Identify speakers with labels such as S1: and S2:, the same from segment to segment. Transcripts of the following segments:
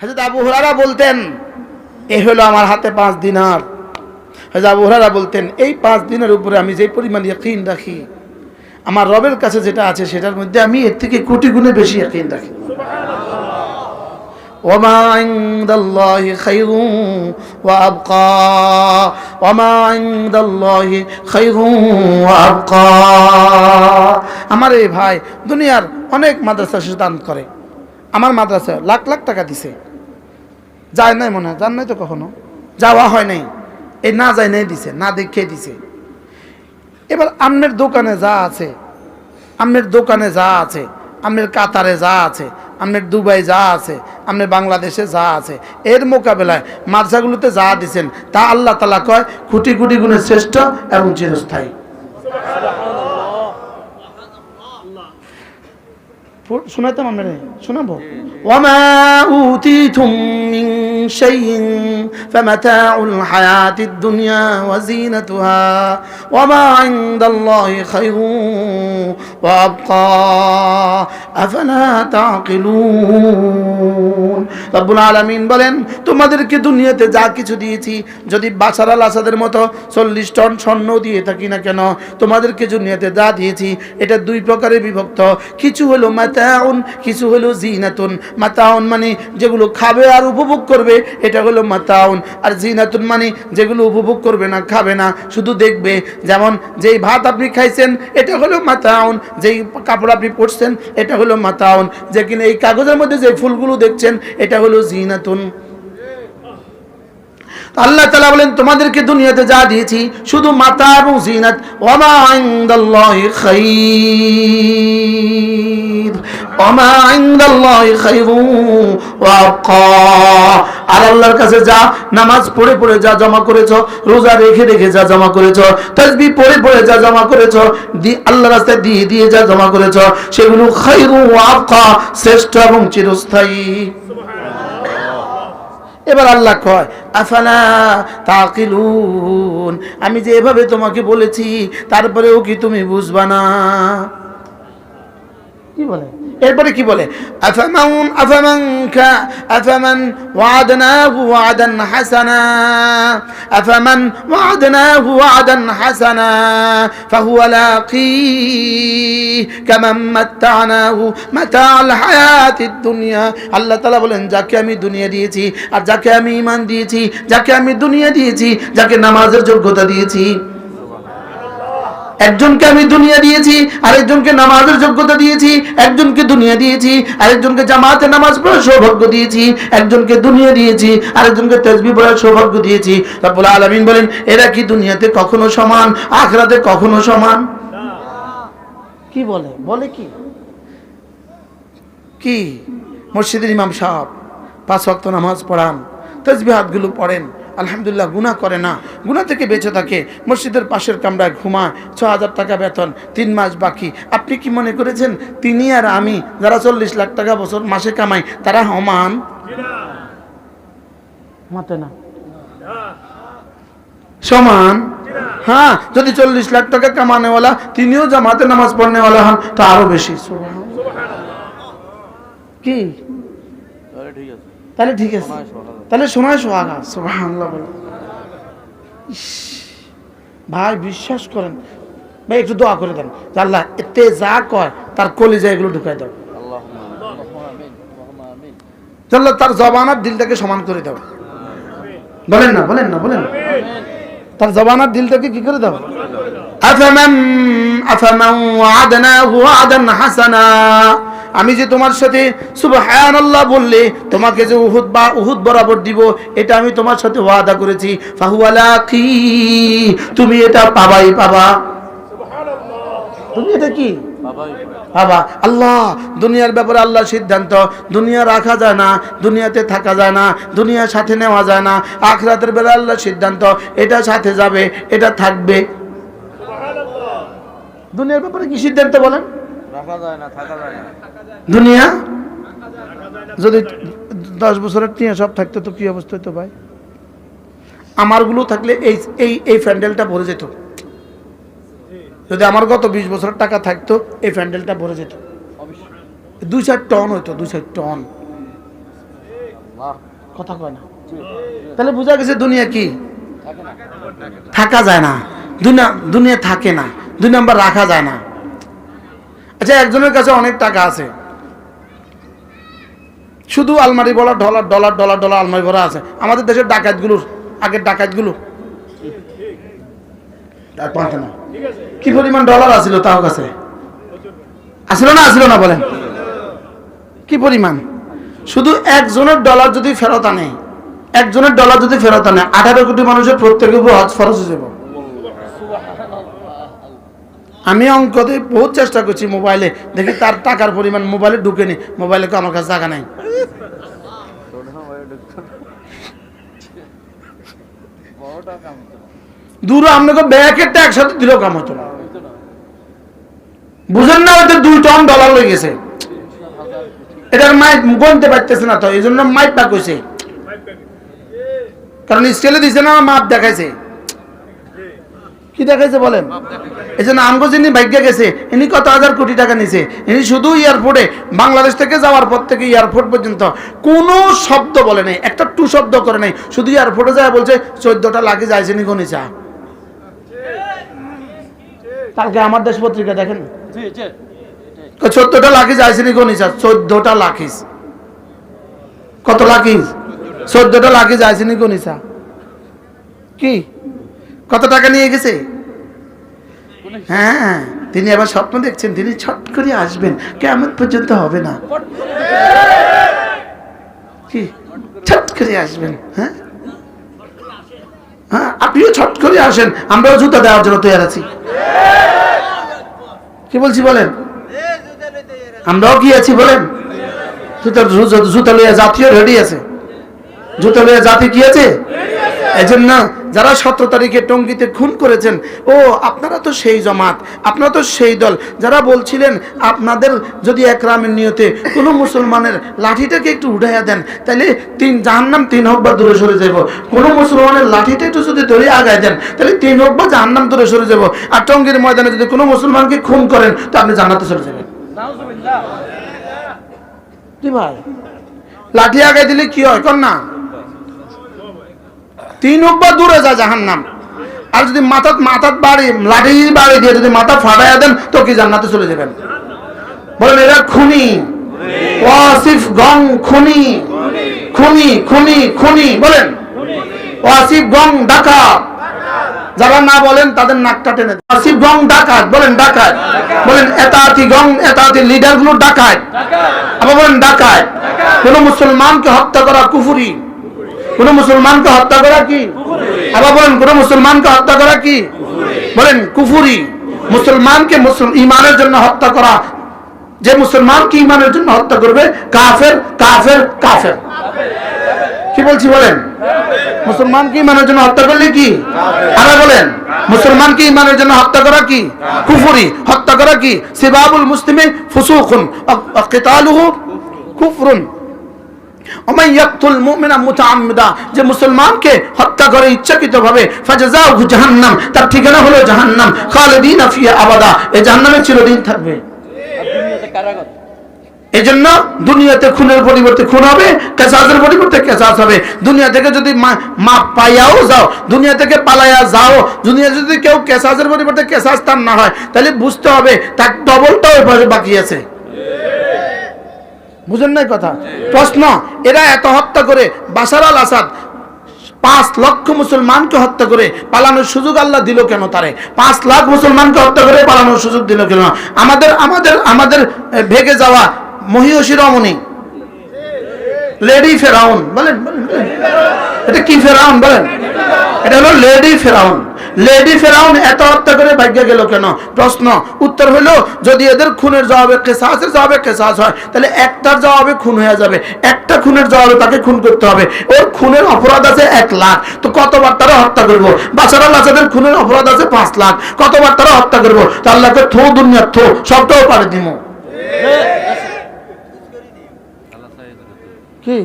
S1: হাজরত আবু হুরারা বলতেন এ হলো আমার হাতে পাঁচ দিনার হাজরত আবু হুরারা বলতেন এই পাঁচ দিনের উপরে আমি যে পরিমাণ ইয়াকিন রাখি আমার রবের কাছে যেটা আছে সেটার মধ্যে আমি এর থেকে কোটি গুণে বেশি ইয়াকিন রাখি وما عند الله خير وأبقى وما عند الله خير وأبقى আমার এই ভাই দুনিয়ার অনেক মাদ্রাসা সে দান করে আমার মাদ্রাসা লাখ লাখ টাকা দিছে। যায় নাই মনে হয় যান নাই তো কখনো। যাওয়া হয় নাই। এই না যায় নাই দিছে, না দেখে দিছে। এবার আমনের দোকানে যা আছে আমনের দোকানে যা আছে আমনের কাতারে যা আছে আমনের দুবাই যা আছে আমনের বাংলাদেশে যা আছে, এর মোকাবেলায় মাদ্রাসাগুলোতে যা দিছেন, তা আল্লাহ তালা কয়, কোটি কোটি গুণের শ্রেষ্ঠ এবং চিরস্থায়ী। ফু- শোনাইতাম আপনার শোনাবো وما أوتيتم من شيء فمتاع الحياة الدنيا وزينتها وما عند الله خير وأبقى أفلا تعقلون رب العالمين বলেন তোমাদেরকে দুনিয়াতে যা কিছু দিয়েছি যদি বাসার আল আসাদের মতো চল্লিশ টন স্বর্ণ দিয়ে থাকি না কেন তোমাদেরকে দুনিয়াতে যা দিয়েছি এটা দুই প্রকারে বিভক্ত কিছু হলো মাতাউন, কিছু হলো জিনাতুন। মাতাউন মানে যেগুলো খাবে আর উপভোগ করবে, এটা হলো মাতাউন। আর জিনাতুন মানে যেগুলো উপভোগ করবে না, খাবে না। শুধু দেখবে, যেমন যেই ভাত আপনি খাইছেন, এটা হলো মাতাউন। যেই কাপড় আপনি পরছেন, এটা হলো মাতাউন। যে কিনা এই কাগজের মধ্যে যে ফুলগুলো দেখছেন, এটা হলো জিনাতুন। আল্লাহ তালা বলেন, তোমাদেরকে দুনিয়াতে যা দিয়েছি, শুধু মাতা এবং জিনাত, ওমা ইনদাল্লাহি খাইর, ওমা ইনদাল্লাহি খাইরু ওয়া আবকা। আর আল্লাহর কাছে যা, নামাজ পড়ে পড়ে যা জমা করেছ, রোজা রেখে রেখে যা জমা করেছ, তাসবিহ পড়ে পড়ে যা জমা করেছ, দি আল্লাহ রাস্তায় দিয়ে দিয়ে যা জমা করেছ, সেগুলো খাইরু ওয়া আবকা, শ্রেষ্ঠ এবং চিরস্থায়ী। এবার আল্লাহ কয় আফানা তাকিলুন? আমি যে এভাবে তোমাকে বলেছি, তারপরেও কি তুমি বুঝবা না? কি বলে? এরপরে কি বলে? আফামান আফামান কা, আফামান ওয়াদনাহু ওয়াদান হাসানা, আফামান ওয়াদনাহু ওয়াদান হাসানা, ফাহুয়া লাকি কামান মাত্তানাহু মাতাআল হায়াতিদ দুনিয়া। আল্লাহ তাআলা বলেন, যাকে আমি দুনিয়া দিয়েছি আর যাকে আমি ঈমান দিয়েছি, যাকে আমি দুনিয়া দিয়েছি, যাকে নামাজের যোগ্যতা দিয়েছি। একজনকে আমি দুনিয়া দিয়েছি আরেকজনকে নামাজের যোগ্যতা দিয়েছি একজনকে দুনিয়া দিয়েছি আরেকজনকে জামাতে নামাজ পড়ার সৌভাগ্য দিয়েছি একজনকে দুনিয়া দিয়েছি আরেকজনকে তেজবি পড়ার সৌভাগ্য দিয়েছি। রব্বুল আলামিন বলেন এরা কি দুনিয়াতে কখনো সমান আখরাতে কখনো সমান? কি বলে? বলে কি? কি? মসজিদের ইমাম সাহেব পাঁচ ওয়াক্ত নামাজ পড়ান তসবিহাতগুলো পড়েন আলহামদুলিল্লাহ, গুনাহ করে না। গুনাহ থেকে বেঁচে থাকে। মসজিদের পাশের কামরায় ঘুমায় ছ হাজার টাকা বেতন, তিন মাস বাকি। আপনি কি মনে করেছেন, তিনি আর আমি যারা চল্লিশ লাখ টাকা বছর মাসে কামাই, তারা সমান? সমান? হ্যাঁ যদি চল্লিশ লাখ টাকা কামানেওয়ালা, তিনিও জামাতে নামাজ পড়নেওয়ালা হন, তা আরও বেশি। কি? তাহলে ঠিক আছে। তাহলে সময় সোহাগা সুবহানাল্লাহ বলে। ভাই বিশ্বাস করেন ভাই একটু দোয়া করে দেন আল্লাহ এতে যা কয় তার কলিজা এগুলো ঢুকাই দাও। আল্লাহ তার জবানার দিলটাকে সমান করে দাও। বলেন না বলেন না বলেন না। তার জবানার দিলটাকে কি করে দাও? আফামান আফামান ওয়াদানাহু ওয়াদান হাসানা। আমি যে তোমার সাথে সুবহানাল্লাহ বললে, তোমাকে যে উহুদ বা উহুদ বরাবর দিব, এটা আমি তোমার সাথে ওয়াদা করেছি। ফাহুয়ালা কি? তুমি এটা পাবাই পাবা। তুমি এটা কি? বাবা আল্লাহ, দুনিয়ার ব্যাপারে আল্লাহ সিদ্ধান্ত। দুনিয়া রাখা যায় না, দুনিয়াতে থাকা যায় না দুনিয়ার সাথে নেওয়া যায় না। আখরাতের বেলা আল্লাহ সিদ্ধান্ত, এটা সাথে যাবে, এটা থাকবে। দুনিয়ার ব্যাপারে কি সিদ্ধান্ত বলেন?
S2: রাখা যায় না থাকা যায় না।
S1: দুনিয়া? যদি দশ বছরের টিয়া সব থাকতো তো কি অবস্থা হতো ভাই? আমারগুলো থাকলে এই এই এই প্যান্ডেলটা ভরে যেত। যদি আমার গত বিশ বছরের টাকা থাকতো এই প্যান্ডেলটা ভরে যেত। দুই চার টন হইতো দুই চার টন। কথা কয় না। তাহলে বোঝা গেছে দুনিয়া কি? থাকা যায় না। দুনিয়া দুনিয়া থাকে না। দুই নাম্বার রাখা যায় না। আচ্ছা একজনের কাছে অনেক টাকা আছে। শুধু আলমারি বলা, ডলার ডলার ডলার ডলার, আলমারি ভরা আছে। আমাদের দেশের ডাকাতগুলোর, আগের ডাকাতগুলো। কি পরিমাণ ডলার আছিল তার কাছে? আসিল না আসিল না বলেন। কি পরিমাণ? শুধু একজনের ডলার যদি ফেরত আনে, একজনের ডলার যদি ফেরত আনে, আঠারো কোটি মানুষের প্রত্যেকের উপর হজ ফরজ হয়ে যাব। আমি অঙ্ক দিয়ে বহুত চেষ্টা করছি মোবাইলে। দেখি তার টাকার পরিমাণ মোবাইলে ঢুকেনি। মোবাইলে তো আমার কাছে জায়গা নাই। দূর আপনাকে ব্যাকেটটা একসাথে দিলেও কাম হতো না। বুঝেন না হয়তো দুই টন ডলার লয়ে গেছে। এটার মাইক গনতে পারতেছে না তো, এই জন্য মাইক পাক হয়েছে কারণ স্কেলে দিছে না, মাপ দেখাইছে। কি দেখাইছে বলেন? এই জন্য আমগো যিনি ভাগ্যে গেছে ইনি কত হাজার কোটি টাকা নিছে? ইনি শুধু এয়ারপোর্টে বাংলাদেশ থেকে যাওয়ার পর থেকে এয়ারপোর্ট পর্যন্ত কোনো শব্দ বলে নাই একটা টু শব্দ করে নাই। শুধু এয়ারপোর্টে যায় বলছে চোদ্দটা লাখে যাইছে নি গনি চা কালকে আমার দেশ পত্রিকা দেখেন? চোদ্দটা লাখিস আইসিনি গনিস চোদ্দটা লাখিস কত লাখিস চোদ্দটা লাখিস আইসিনি গনিসা কি? কত টাকা নিয়ে গেছে? হ্যাঁ তিনি আবার স্বপ্ন দেখছেন তিনি ছট করে আসবেন কেমন পর্যন্ত হবে না। কি? ছট করে আসবেন হ্যাঁ? হ্যাঁ আপনিও ছট করে আসেন আমরাও জুতা দেওয়ার জন্য তৈরি আছি। কি বলছি বলেন? আমরাও কি আছি বলেন? জুতা জুতা লইয়া জাতীয় রেডি আছে। জুতা লইয়া জাতি কি আছে? এই জন্য যারা সতেরো তারিখে টঙ্গিতে খুন করেছেন ও আপনারা তো সেই জমাত আপনারা তো সেই দল। যারা বলছিলেন আপনাদের যদি একরামের নিয়তে কোনো মুসলমানের লাঠিটাকে একটু উঠাইয়া দেন তাহলে তিন জাহান্নাম তিন হোক বা দূরে সরে যাব কোনো মুসলমানের লাঠিটা একটু যদি ধরে আগায় দেন তাহলে তিন হোক বা জাহান্নাম দূরে সরে যাব আর টঙ্গির ময়দানে যদি কোনো মুসলমানকে খুন করেন তো আপনি জান্নাতে চলে যাবেন। ভাই। লাঠি আগায় দিলে কি হয়? কর না তিন হোক বা দূরে যায় জাহান নাম আর যদি মাথাত মাথাত বাড়ি লাঠি বাড়ি দিয়ে যদি মাথা ফাটাইয়া দেন, তো কি জান্নাতে চলে যাবেন? বলেন, এরা খুনি। ওয়াসিফ গং খুনি। খুনি খুনি খুনি, বলেন। ওয়াসিফ গং যারা না বলেন, তাদের নাকটা টেনে। ওয়াসিফ গং ডাকাত, বলেন ডাকাত। বলেন, এতাতি গং, এতাতি লিডারগুলো ডাকাত। আবার বলেন কোন মুসলমানকে হত্যা করা কুফুরি। কোন মুসলমানকে হত্যা করা কি? আবার বলেন, কোন মুসলমানকে হত্যা করা কি? বলেন, কুফুরি। মুসলমানকে মুসল ইমানের জন্য হত্যা করা। যে মুসলমানকে ইমানের জন্য হত্যা করবে, কাফের কাফের কাফের। কি বলছি বলেন? মুসলমানকে ইমানের জন্য হত্যা করলে কি? আরে বলেন, মুসলমানকে ইমানের জন্য হত্যা করা কি? কুফুরি। হত্যা করা কি? সিবাবুল মুসলিমে কিতালুহু কুফরুন। যে মুসলমানকে হত্যা করে ইচ্ছাকৃতভাবে ফাজাযাহু জাহান্নাম, তার ঠিকানা হলো জাহান্নাম, খালিদিনা ফিহা আবাদা এই জাহান্নামে চিরদিন থাকবে। এই জন্য দুনিয়াতে খুনের পরিবর্তে খুন হবে, কেসাসের পরিবর্তে কেসাস হবে। দুনিয়া থেকে যদি মা- পাইয়াও যাও, দুনিয়া থেকে পালাইয়া যাও, দুনিয়া যদি কেউ কেসাসের পরিবর্তে কেসাস তার না হয়, তাহলে বুঝতে হবে তার ডবলটাও বাকি আছে। বুঝেন নাই কথা? প্রশ্ন, এরা এত হত্যা করে বাসার আল আসাদ পাঁচ লক্ষ মুসলমানকে হত্যা করে পালানোর সুযোগ আল্লাহ দিল কেন তারে? পাঁচ লাখ মুসলমানকে হত্যা করে পালানোর সুযোগ দিল কেন? আমাদের আমাদের আমাদের ভেগে যাওয়া মহিষী রমণী। লেডি ফেরাউন বলেন। এটা কি ফেরাউন, বলেন? এটা হলো লেডি ফেরাউন। লেডি ফেরাউন এত হত্যা করে ভাগ্য গেল কেন? প্রশ্ন। উত্তর হলো যদি এদের খুনের জবাবে কেসাসের জবাবে কেসাস হয় তাহলে একটার জবাবে খুন হয়ে যাবে। একটা খুনের জবাবে তাকে খুন করতে হবে। ওর খুনের অপরাধ আছে এক লাখ। তো কতবার তারা হত্যা করব? বাসার আসাদের খুনের অপরাধ আছে পাঁচ লাখ। কতবার তারা হত্যা করব? তো আল্লাহকে থো দুনিয়ার থো সবটাও পারে দিব কি?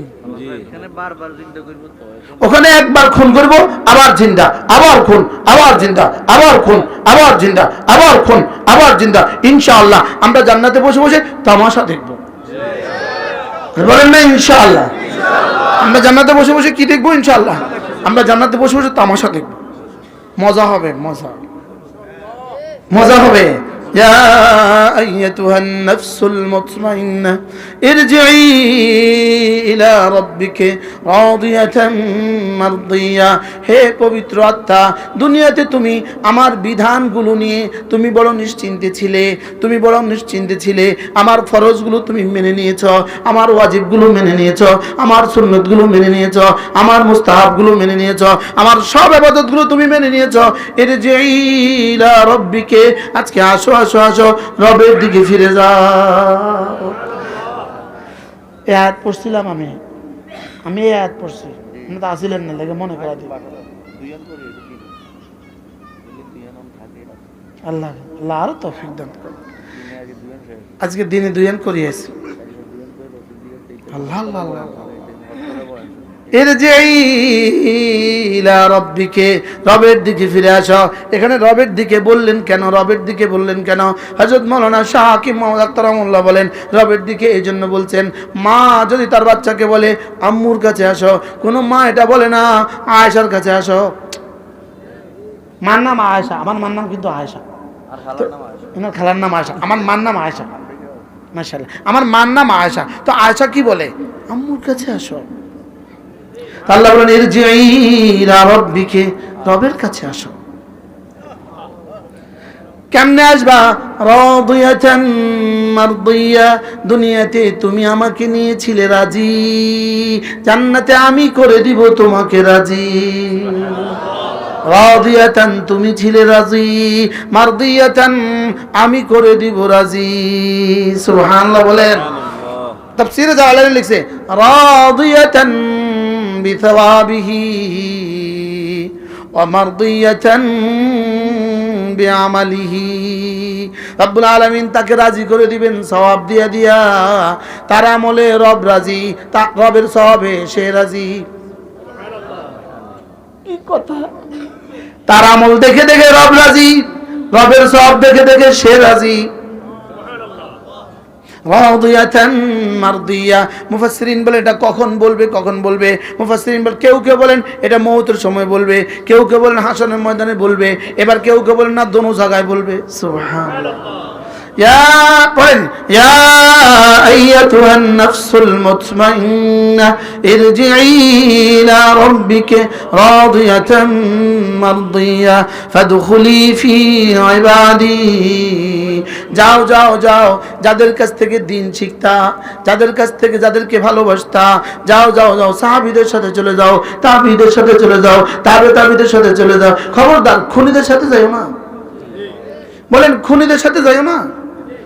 S1: ওখানে একবার খুন করব আবার জিন্দা আবার খুন আবার জিন্দা আবার খুন আবার জিন্দা আবার খুন আবার জিন্দা। ইনশাআল্লাহ আমরা জান্নাতে বসে বসে তামাশা দেখব। বলেন না ইনশাআল্লাহ। আমরা জান্নাতে বসে বসে কি দেখব ইনশাল্লাহ আমরা জান্নাতে বসে বসে তামাশা দেখব। মজা হবে মজা। মজা হবে। يا أيتها النفس المطمئنة ارجعي إلى ربك راضية مرضية হে পবিত্র আত্মা দুনিয়াতে তুমি আমার বিধানগুলো নিয়ে তুমি বড় নিশ্চিন্তে ছিলে তুমি বড় নিশ্চিন্তে ছিলে আমার ফরজগুলো তুমি মেনে নিয়েছ আমার ওয়াজিবগুলো মেনে নিয়েছ আমার সুন্নতগুলো মেনে নিয়েছ আমার মুস্তাহাবগুলো মেনে নিয়েছ আমার সব আবাদতগুলো তুমি মেনে নিয়েছ এর যে ইলা রব্বিকে আজকে আসো আসো আসো, রবের দিকে ফিরে যাও। এ আয়াত পড়ছিলাম আমি। আমি এই আয়াত পড়ছি। আপনি তো আসিলেন না লেগে মনে করা দিই। আল্লাহ আল্লাহ আরও তৌফিক দান আজকে দিনে দুইজন করিয়েছি। আল্লাহ আল্লাহ আল্লাহ
S2: করে বলেন
S1: এর যে ইলা রব্বিকে রবের দিকে ফিরে আসো। এখানে রবের দিকে বললেন কেন? রবের দিকে বললেন কেন? হজরত মৌলানা শাহ হাকিম মোহাম্মদ আক্তার বলেন রবের দিকে এই জন্য বলছেন মা যদি তার বাচ্চাকে বলে আম্মুর কাছে আসো কোনো মা এটা বলে না আয়েশার কাছে আসো। মার নাম আয়েশা আমার মার নাম কিন্তু আয়েশা।
S2: খালার নাম
S1: আয়েশা। আমার মার নাম আয়েশা। মাশাল্লাহ আমার মার নাম আয়েশা। তো আয়েশা কি বলে? আম্মুর কাছে আসো। আল্লাহ বলেন এর যে রব্বিকে। রবের কাছে আসো। কেমনে আসবা? রাদিয়াতান মারদিয়া। দুনিয়াতে তুমি আমাকে নিয়েছিলে রাজি। জান্নাতে আমি করে দিব তোমাকে রাজি। রাদিয়াতান তুমি ছিলে রাজি। মারদিয়াতান আমি করে দিব রাজি। সুবহানাল্লাহ বলেন। তাফসীরে জালালাইন লিখছে, রাদিয়াতান ওয়া মারদিয়াতান বিআমালিহি। রব্বুল আলামিন তাকে রাজি করে দিবেন সওয়াব দিয়া দিয়া। তার আমলে রব রাজি তা রবের সওয়াবে সে রাজি। কথা। তার আমল দেখে দেখে রব রাজি রবের সব দেখে দেখে সে রাজি। মারদিয়া মুফাসসিরিন বলে এটা কখন বলবে কখন বলবে মুফাসসিরিন বলে কেউ কেউ বলেন এটা মৌতের সময় বলবে কেউ কেউ বলেন হাসানের ময়দানে বলবে এবার কেউ কেউ বলেন না দোনো জায়গায় বলবে সুবহানাল্লাহ يا قل يا أيتها النفس المطمئنة ارجعي إلى ربك راضية مرضية فادخلي في عبادي যাও যাও যাও, যাদের কাছ থেকে দিন শিখতা, যাদের কাছ থেকে যাদেরকে ভালোবাসতা, যাও যাও যাও, সাহাবিদের সাথে চলে যাও, তাবিদের সাথে চলে যাও, তাবে তাবিদের সাথে চলে যাও। খবরদার, খুনিদের সাথে যাইও না। বলেন, খুনিদের সাথে যাইও না।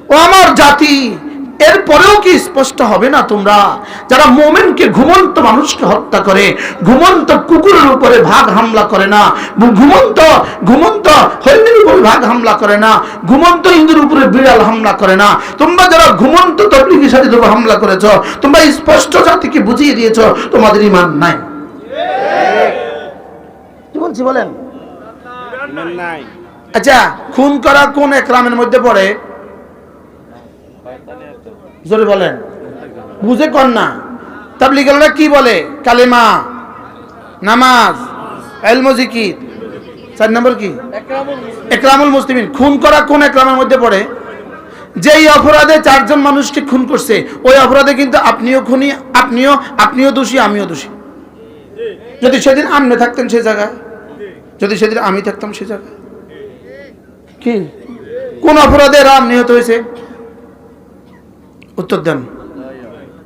S1: ও আমার জাতি এরপরেও কি স্পষ্ট হবে না তোমরা? যারা মোমেনকে ঘুমন্ত মানুষকে হত্যা করে ঘুমন্ত কুকুরের উপরে ভাগ হামলা করে না ঘুমন্ত ঘুমন্ত হরিণের উপরে ভাগ হামলা করে না ঘুমন্ত ইন্দুর উপরে বিড়াল হামলা করে না তোমরা যারা ঘুমন্ত তবলিগি উপর হামলা করেছ তোমরা স্পষ্ট জাতিকে বুঝিয়ে দিয়েছ তোমাদের ইমান নাই। কি বলছি বলেন?
S2: নাই।
S1: আচ্ছা খুন করা কোন একরামের মধ্যে পড়ে? জোরে বলেন। বুঝে কর না। তাবলিগালরা কি বলে? কালেমা নামাজ এলমো জিকির। চার নম্বর কি? একরামুল মুসলিমিন। খুন করা কোন একরামের মধ্যে পড়ে? যেই অপরাধে চারজন মানুষকে খুন করছে ওই অপরাধে কিন্তু আপনিও খুনি আপনিও আপনিও দোষী আমিও দোষী। যদি সেদিন আমনে থাকতেন সে জায়গায় যদি সেদিন আমি থাকতাম সে জায়গায়। কি? কোন অপরাধে রাম নিহত হয়েছে? উত্তর দেন।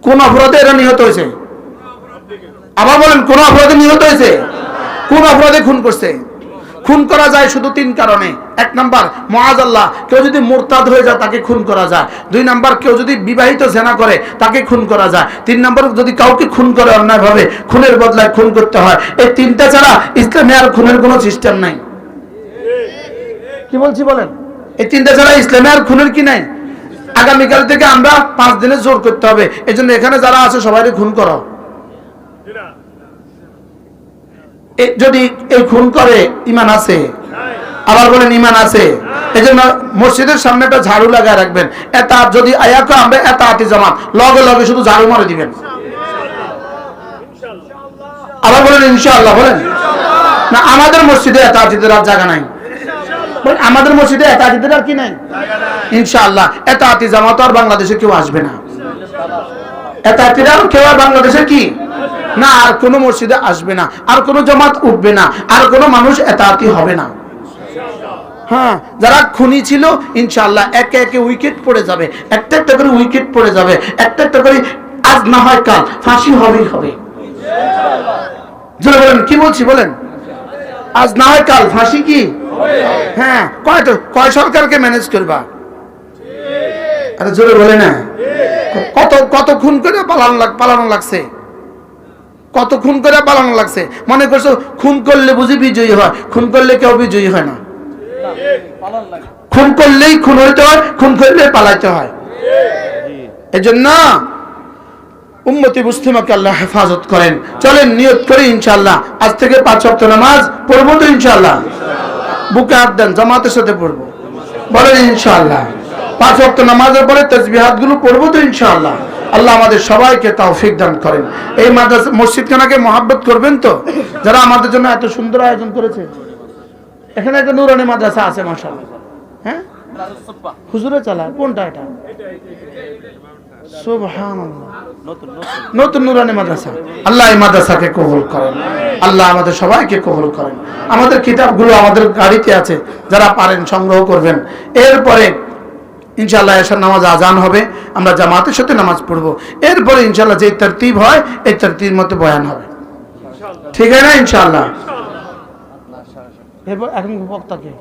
S1: কোন অপরাধে এরা নিহত হয়েছে? আবার বলেন, কোন অপরাধে নিহত হয়েছে? কোন অপরাধে খুন করছে? খুন করা যায় শুধু তিন কারণে। এক নাম্বার মহাজ আল্লাহ কেউ যদি মোরতাদ হয়ে যায়, তাকে খুন করা যায়। দুই নাম্বার, কেউ যদি বিবাহিত জেনা করে, তাকে খুন করা যায়। তিন নাম্বার, যদি কাউকে খুন করে অন্যায়ভাবে, খুনের বদলায় খুন করতে হয়। এই তিনটা ছাড়া ইসলামে আর খুনের কোনো সিস্টেম নাই। কি বলছি বলেন? এই তিনটা ছাড়া ইসলামে আর খুনের কি নাই? আগামীকাল থেকে আমরা পাঁচ দিনে জোর করতে হবে। এই জন্য এখানে যারা আছে সবাই খুন করো। যদি এই খুন করে ইমান আছে। আবার বলেন ইমান আছে। এই জন্য মসজিদের সামনে একটা ঝাড়ু লাগায় রাখবেন। এটা যদি আয়াকে আমরা এটা আতি জামাত। লগে লগে শুধু ঝাড়ু মারে দিবেন। আবার বলেন, ইনশাআল্লাহ, বলেন। না, আমাদের মসজিদে এত আতিদের আর জায়গা নাই। আমাদের মসজিদে এত আতিদের আর কি নাই? ইনশাআল্লাহ, এত আতি জামাত আর বাংলাদেশে কেউ আসবে না। এত আতিরা কেউ আর বাংলাদেশে কি? না, আর কোনো মসজিদে আসবে না, আর কোনো জামাত উঠবে না, আর কোনো মানুষ এত আতি হবে না। হ্যাঁ যারা খুনি ছিল, ইনশাআল্লাহ, একে একে উইকেট পড়ে যাবে, একটা একটা করে উইকেট পড়ে যাবে, একটা একটা করে, আজ না হয় কাল, ফাঁসি হবেই হবে। বলেন, কি বলছি বলেন? আজ না হয় কাল, ফাঁসি কি? হ্যাঁ কয় তো, কয় সরকারকে ম্যানেজ করবা? আরে জোরে বলে না। কত কত খুন করে পালানো পালানো লাগছে? কত খুন করে পালানো লাগছে? মনে করছ, খুন করলে বুঝি বিজয়ী হয়, খুন করলে কেউ বিজয়ী হয় না? খুন করলেই খুন হইতে হয়, খুন করলে পালাইতে হয়। এজন্য উম্মতি মুসলিমাকে আল্লাহ হেফাজত করেন। চলেন, নিয়ত করি ইনশাআল্লাহ। আজ থেকে পাঁচ ওয়াক্ত নামাজ, পড়ব তো ইনশাআল্লাহ। বুকে হাত দেন, জামাতের সাথে পড়ব। বলেন, ইনশাআল্লাহ। পাঁচ ওয়াক্ত নামাজের পরে তসবিহাতগুলো পড়ব তো, ইনশাআল্লাহ। আল্লাহ আমাদের সবাইকে তৌফিক দান করেন। এই মাদ্রাসা মসজিদ খানাকে মহাব্বত করবেন তো? যারা আমাদের জন্য এত সুন্দর আয়োজন করেছে। এখানে একটা নুরানি মাদ্রাসা আছে, মাশাআল্লাহ। হ্যাঁ? হুজুরে চালায়, কোনটা এটা?
S2: নতুন
S1: নুরানি মাদ্রাসা। আল্লাহ এই মাদ্রাসাকে কবুল করেন। আল্লাহ আমাদের সবাইকে কবুল করেন। আমাদের কিতাবগুলো আমাদের গাড়িতে আছে যারা পারেন সংগ্রহ করবেন। এরপরে ইনশাল্লাহ এসার নামাজ আজান হবে আমরা জামাতের সাথে নামাজ পড়ব। এরপরে ইনশাল্লাহ যে তরতিব হয় এই তরতিব মতো বয়ান হবে। ঠিক আছে না ইনশাল্লাহ এরপর এখন বক্তাকে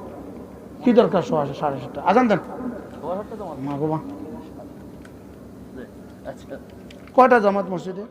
S1: কি দরকার সাড়ে সাতটা? আজান দেন। মা
S2: আচ্ছা
S1: কয়টা জামাত মসজিদে?